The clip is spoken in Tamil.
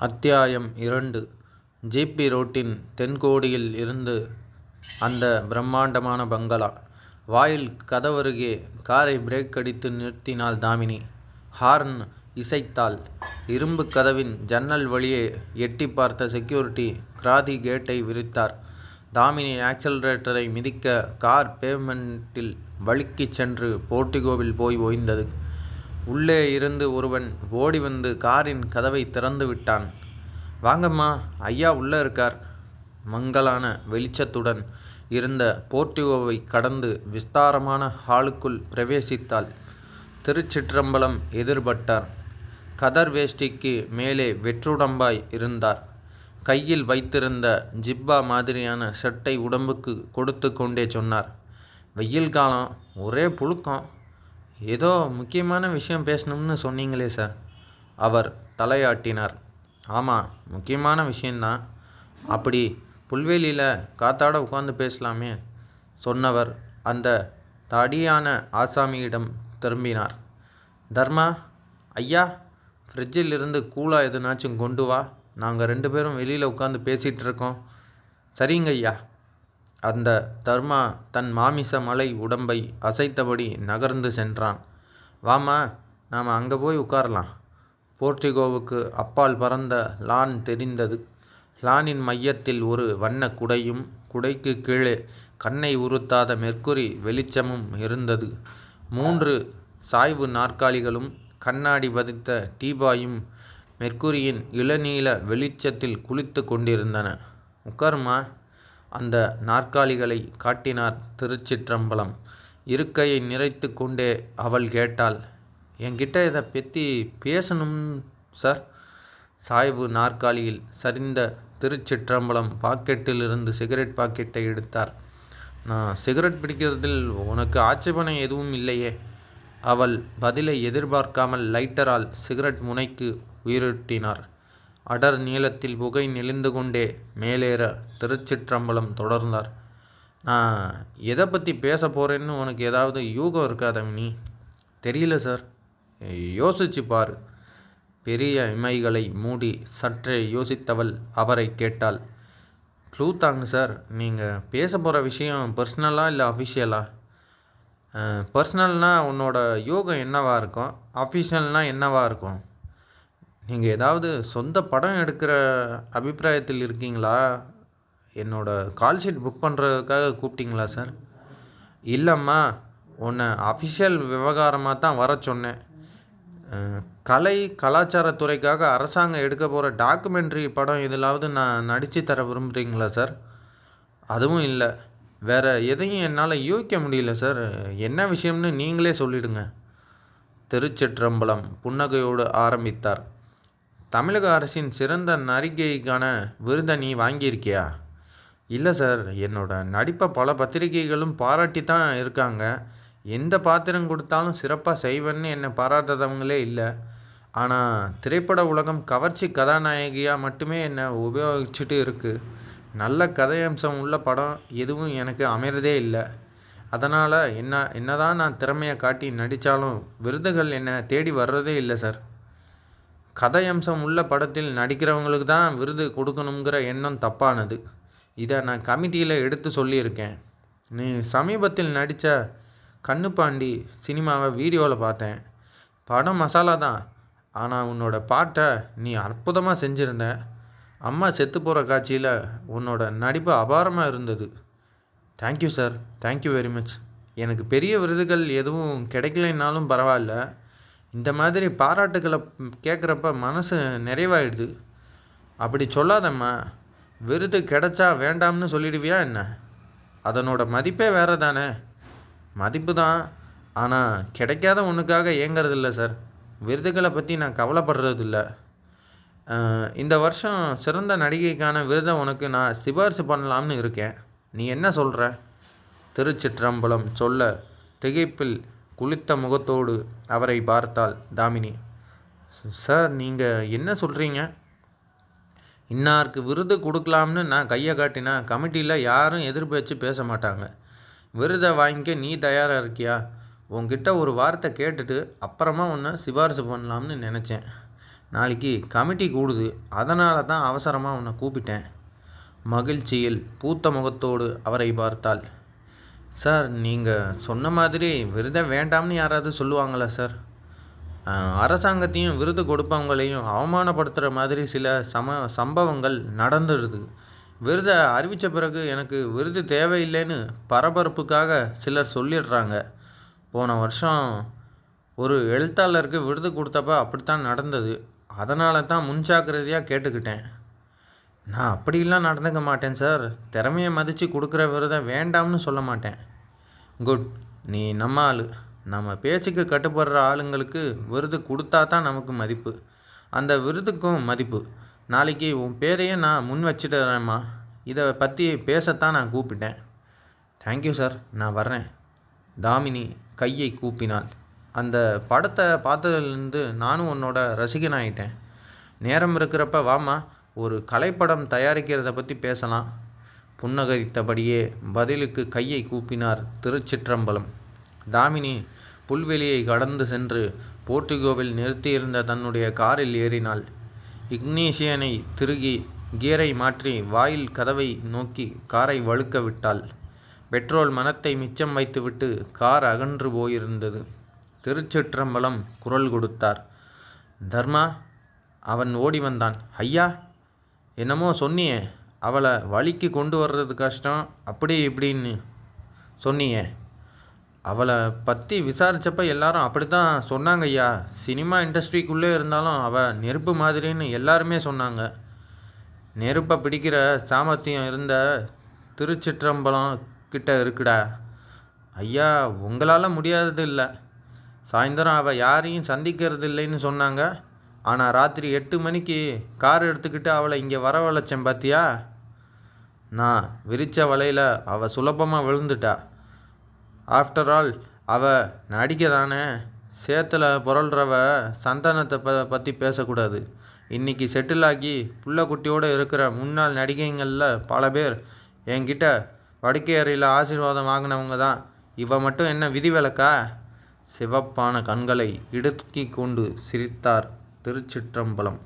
அத்தியாயம் இரண்டு ஜிபி ரோட்டின் தென்கோடியில் இருந்து அந்த பிரம்மாண்டமான பங்களா. வாயில் கதவருகே காரை பிரேக் அடித்து நிறுத்தினாள் தாமினி. ஹார்ன் இசைத்தாள். இரும்புக் கதவின் ஜன்னல் வழியே எட்டிப் பார்த்த செக்யூரிட்டி கிராதி கேட்டை விரித்தார். தாமினி ஆக்சலரேட்டரை மிதிக்க கார் பேமெண்ட்டில் வழுக்கிச் சென்று போர்டிகோவில் போய் ஓய்ந்தது. உள்ளே இருந்து ஒருவன் ஓடி வந்து காரின் கதவை திறந்து விட்டான். வாங்கம்மா ஐயா உள்ளே இருக்கார். மங்கலான வெளிச்சத்துடன் இருந்த போர்டிகோவை கடந்து விஸ்தாரமான ஹாலுக்குள் பிரவேசித்தாள். திருச்சிற்றம்பலம் எதிர்பட்டார். கதர் வேஷ்டிக்கு மேலே வெற்றுடம்பாய் இருந்தார். கையில் வைத்திருந்த ஜிப்பா மாதிரியான ஷர்ட்டை உடம்புக்கு கொடுத்து கொண்டே சொன்னார். வெயில் காலம் ஒரே புழுக்கம். ஏதோ முக்கியமான விஷயம் பேசணும்னு சொன்னீங்களே சார். அவர் தலையாட்டினார். ஆமாம் முக்கியமான விஷயந்தான். அப்படி புல்வெளியில் காத்தாட உட்காந்து பேசலாமே. சொன்னவர் அந்த தடியான ஆசாமியிடம் திரும்பினார். தர்மா ஐயா ஃப்ரிட்ஜில் இருந்து எதுனாச்சும் கொண்டு வா. நாங்கள் ரெண்டு பேரும் வெளியில் உட்காந்து பேசிகிட்டு இருக்கோம். ஐயா அந்த தர்மா தன் மாமிச மலை உடம்பை அசைத்தபடி நகர்ந்து சென்றான். வாமா நாம் அங்கே போய் உட்காரலாம். போர்டிகோவுக்கு அப்பால் பறந்த லான் தெரிந்தது. லானின் மையத்தில் ஒரு வண்ண குடையும் குடைக்கு கீழே கண்ணை உறுத்தாத மெர்க்குரி வெளிச்சமும் இருந்தது. மூன்று சாய்வு நாற்காலிகளும் கண்ணாடி பதித்த டீபாயும் மெர்க்குரியின் இளநீல வெளிச்சத்தில் குளித்து கொண்டிருந்தன. உட்காருமா அந்த நாற்காலிகளை காட்டினார் திருச்சிற்றம்பலம். இருக்கையை நிறைத்து கொண்டே அவள் கேட்டாள். என்கிட்ட இதை பற்றி பேசணும் சார். சாய்வு நாற்காலியில் சரிந்த திருச்சிற்றம்பலம் பாக்கெட்டிலிருந்து சிகரெட் பாக்கெட்டை எடுத்தார். நான் சிகரெட் பிடிக்கிறதில் உனக்கு ஆட்சேபனை எதுவும் இல்லையே. அவள் பதிலை எதிர்பார்க்காமல் லைட்டரால் சிகரெட் முனைக்கு உயிரூட்டினார். அடர் நீளத்தில் புகை நெளிந்து கொண்டே மேலேற திருச்சிற்றம்பலம் தொடர்ந்தார். நான் எதை பற்றி பேச போகிறேன்னு உனக்கு ஏதாவது யூகம் இருக்கா தாமினி? தெரியல சார். யோசிச்சு பார் பெரிய இமைகளை மூடி சற்றே யோசித்தவள் அவரை கேட்டாள். க்ளூ தாங்க சார். நீங்கள் பேச போகிற விஷயம் பர்சனலாக இல்லை அஃபிஷியலா? பர்சனல்னால் உன்னோட யூகம் என்னவாக இருக்கும்? அஃபிஷியல்னால் என்னவாக இருக்கும்? நீங்கள் ஏதாவது சொந்த படம் எடுக்கிற அபிப்பிராயத்தில் இருக்கீங்களா? என்னோடய கால் ஷீட் புக் பண்ணுறதுக்காக கூப்பிட்டீங்களா சார்? இல்லைம்மா உன்னை அஃபிஷியல் விவகாரமாக தான் வர சொன்னேன். கலை கலாச்சாரத்துறைக்காக அரசாங்கம் எடுக்க போகிற டாக்குமெண்ட்ரி படம் இதிலாவது நான் நடித்து தர விரும்புகிறீங்களா சார்? அதுவும் இல்லை வேறு எதையும் என்னால் யூகிக்க முடியல சார். என்ன விஷயம்னு நீங்களே சொல்லிவிடுங்க திருச்சிற்றம்பலம் புன்னகையோடு ஆரம்பித்தார். தமிழக அரசின் சிறந்த நடிகைக்கான விருதை நீ வாங்கியிருக்கியா? இல்லை சார். என்னோட நடிப்பை பல பத்திரிகைகளும் பாராட்டித்தான் இருக்காங்க. எந்த பாத்திரம் கொடுத்தாலும் சிறப்பாக செய்வேன்னு என்னை பாராட்டாதவங்களே இல்லை ஆனால் திரைப்பட உலகம் கவர்ச்சி கதாநாயகியாக மட்டுமே என்னை உபயோகிச்சுட்டு இருக்குது நல்ல கதையம்சம் உள்ள படம் எதுவும் எனக்கு அமையிறதே இல்லை அதனால் என்ன என்னதான் நான் திறமையை காட்டி நடித்தாலும் விருதுகள் என்னை தேடி வர்றதே இல்லை சார். கதையம்சம் உள்ள படத்தில் நடிக்கிறவங்களுக்கு தான் விருது கொடுக்கணுங்கிற எண்ணம் தப்பானது. இதை நான் கமிட்டியில் எடுத்து சொல்லியிருக்கேன். நீ சமீபத்தில் நடித்த கண்ணுப்பாண்டி சினிமாவை வீடியோவில் பார்த்தேன். படம் மசாலா தான். ஆனால் உன்னோட பாட்டை நீ அற்புதமாக செஞ்சுருந்த அம்மா செத்து போகிற காட்சியில் உன்னோட நடிப்பு அபாரமாக இருந்தது. Thank you sir. Thank you very much. எனக்கு பெரிய விருதுகள் எதுவும் கிடைக்கலைன்னாலும் பரவாயில்ல. இந்த மாதிரி பாராட்டுகளை கேட்குறப்ப மனசு நிறைவாயிடுது. அப்படி சொல்லாதம்மா. விருது கிடைச்சா வேண்டாம்னு சொல்லிடுவியா என்ன? அதனோட மதிப்பே வேறு தானே. மதிப்பு தான். ஆனால் கிடைக்காத ஒன்றுக்காக ஏங்கறதில்ல சார். விருதுகளை பற்றி நான் கவலைப்படுறதில்ல. இந்த வருஷம் சிறந்த நடிகைக்கான விருதை உனக்கு நான் சிபாரிசு பண்ணலாம்னு இருக்கேன். நீ என்ன சொல்கிற திருச்சிற்றம்பலம் சொல்ல திகைப்பில் குளித்த முகத்தோடு அவரை பார்த்தாள் தாமினி. சார் நீங்கள் என்ன சொல்கிறீங்க இன்னாருக்கு விருது கொடுக்கலாம்னு நான் கையை காட்டினா கமிட்டியில் யாரும் எதிர்பேச்சு பேச மாட்டாங்க. விருதை வாங்கிக்க நீ தயாராக இருக்கியா? உங்ககிட்ட ஒரு வார்த்தை கேட்டுட்டு அப்புறமா உன்னை சிபாரிசு பண்ணலாம்னு நினச்சேன் நாளைக்கு கமிட்டி கூடுது அதனால தான் அவசரமாக உன்னை கூப்பிட்டேன் மகிழ்ச்சியில் பூத்த முகத்தோடு அவரை பார்த்தாள் சார் நீங்கள் சொன்ன மாதிரி விருதை வேண்டாம்னு யாராவது சொல்லுவாங்களா சார்? அரசாங்கத்தையும் விருது கொடுப்பவங்களையும் அவமானப்படுத்துகிற மாதிரி சில சம சம்பவங்கள் நடந்துடுது விருதை அறிவித்த பிறகு எனக்கு விருது தேவையில்லைன்னு பரபரப்புக்காக சிலர் சொல்லிடுறாங்க. போன வருஷம் ஒரு எழுத்தாளருக்கு விருது கொடுத்தப்ப அப்படித்தான் நடந்தது. அதனால தான் முன்ஜாக்கிரதையாக கேட்டுக்கிட்டேன். நான் அப்படிலாம் நடந்துக்க மாட்டேன் சார். திறமையை மதித்து கொடுக்குற விருதை வேண்டாம்னு சொல்ல மாட்டேன். குட். நீ நம்ம ஆள். நம்ம பேச்சுக்கு கட்டுப்படுற ஆளுங்களுக்கு விருது கொடுத்தா தான் நமக்கு மதிப்பு. அந்த விருதுக்கும் மதிப்பு. நாளைக்கு உன் பேரையே நான் முன் வச்சிடுறேம்மா. இதை பற்றி பேசத்தான் நான் கூப்பிட்டேன். தேங்க்யூ சார் நான் வர்றேன். தாமினி கையை கூப்பினாள். அந்த படத்தை பார்த்ததுலேருந்து நானும் உன்னோட ரசிகனாயிட்டேன். நேரம் இருக்கிறப்ப வாமா ஒரு கலைப்படம் தயாரிக்கிறத பற்றி பேசலாம். புன்னகரித்தபடியே பதிலுக்கு கையை கூப்பினார் திருச்சிற்றம்பலம். தாமினி புல்வெளியை கடந்து சென்று போர்ட்டிகோவில் நிறுத்தியிருந்த தன்னுடைய காரில் ஏறினாள். இக்னீஷியனை திருகி கியரை மாற்றி வாயில் கதவை நோக்கி காரை வழுக்க விட்டாள். பெட்ரோல் மனத்தை மிச்சம் வைத்துவிட்டு கார் அகன்று போயிருந்தது. திருச்சிற்றம்பலம் குரல் கொடுத்தார். தர்மா அவன் ஓடி வந்தான். ஐயா என்னமோ சொன்னியே அவளை வழிக்கு கொண்டு வர்றது கஷ்டம் அப்படி இப்படின்னு சொன்னியே. அவளை பற்றி விசாரித்தப்ப எல்லாரும் அப்படி தான் சொன்னாங்க ஐயா. சினிமா இண்டஸ்ட்ரிக்குள்ளே இருந்தாலும் அவள் நெருப்பு மாதிரின்னு எல்லாருமே சொன்னாங்க. நெருப்பை பிடிக்கிற சாமர்த்தியம் இருந்த திருச்சிற்றம்பலம் கிட்ட இருக்குடா. ஐயா உங்களால் முடியாதது இல்லை சாயந்தரம் அவள் யாரையும் சந்திக்கிறது இல்லைன்னு சொன்னாங்க. ஆனால் ராத்திரி எட்டு மணிக்கு கார் எடுத்துக்கிட்டு அவளை இங்கே வரவழைச்சேன் பாத்தியா? நான் விரிச்ச வலையில் அவள் சுலபமாக விழுந்துட்டா. ஆஃப்டர் ஆல் அவ நடிக்க தானே சேத்துல புரள்றவ சந்தானத்தை ப பற்றி பேசக்கூடாது. இன்னைக்கு செட்டில் ஆகி புள்ள குட்டியோடு இருக்கிற முன்னாள் நடிகைங்களில் பல பேர் என்கிட்ட வடக்கே அறையில் ஆசீர்வாதம் வாங்கினவங்க தான். இவ மட்டும் என்ன விதிவிலக்கா? சிவப்பான கண்களை இடுக்கி கொண்டு சிரித்தார். திருச்சிற்றம்பலம்.